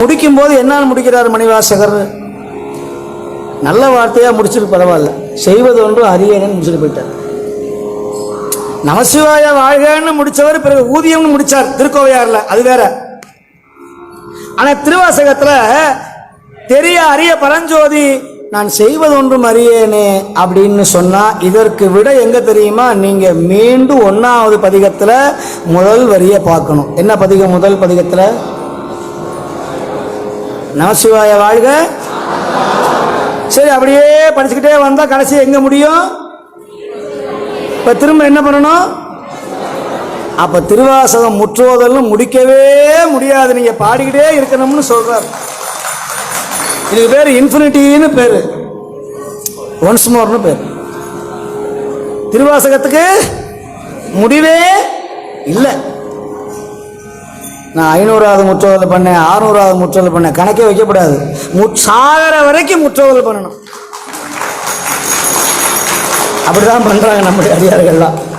முடிக்கும் போது என்னால் முடிக்கிறார் மணிவாசகர்? நல்ல வார்த்தையாக முடிச்சிட்டு பரவாயில்ல. செய்வது ஒன்று அரியணன் முடிச்சுட்டு போயிட்டார். நமசிவாய வாழ்கன்னு முடிச்சவர் பிறகு ஊதியம்னு முடித்தார் திருக்கோவையாரில். அது வேற. ஆனால் திருவாசகத்தில் தெரிய அரிய பரஞ்சோதி நான் செய்வது ஒன்றும் அறியேனே அப்படின்னு சொன்னால் இதற்கு விட எங்கே தெரியுமா? நீங்கள் மீண்டும் ஒன்றாவது பதிகத்துல முதல் வரியை பார்க்கணும். என்ன பதிகம் முதல் பதிகத்தில்? நமசிவாய வாழ்க. சரி அப்படியே படிச்சுக்கிட்டே வந்தா கடைசி எங்க முடியும்? இப்ப திரும்ப என்ன பண்ணணும்? அப்ப திருவாசகம் முற்றுவதெல்லாம் முடிக்கவே முடியாது. நீங்க பாடிக்கிட்டே இருக்கணும்னு சொல்கிறார் இதுக்கு பேர் இன்ஃபினிட்டின்னு பேர். ஒன்ஸ் மோர்னு பேர். திருவாசகத்துக்கு முடிவே இல்லை. நான் ஐநூறாவது முற்றோதல் பண்ணேன் ஆறுநூறாவது முற்றோதல் பண்ணேன். கணக்கே வைக்கக்கூடாது மு- சாகர வரைக்கும் முற்றோதல் பண்ணணும். அப்படிதான் பண்ணுறாங்க நம்முடைய அதிகாரிகள்லாம்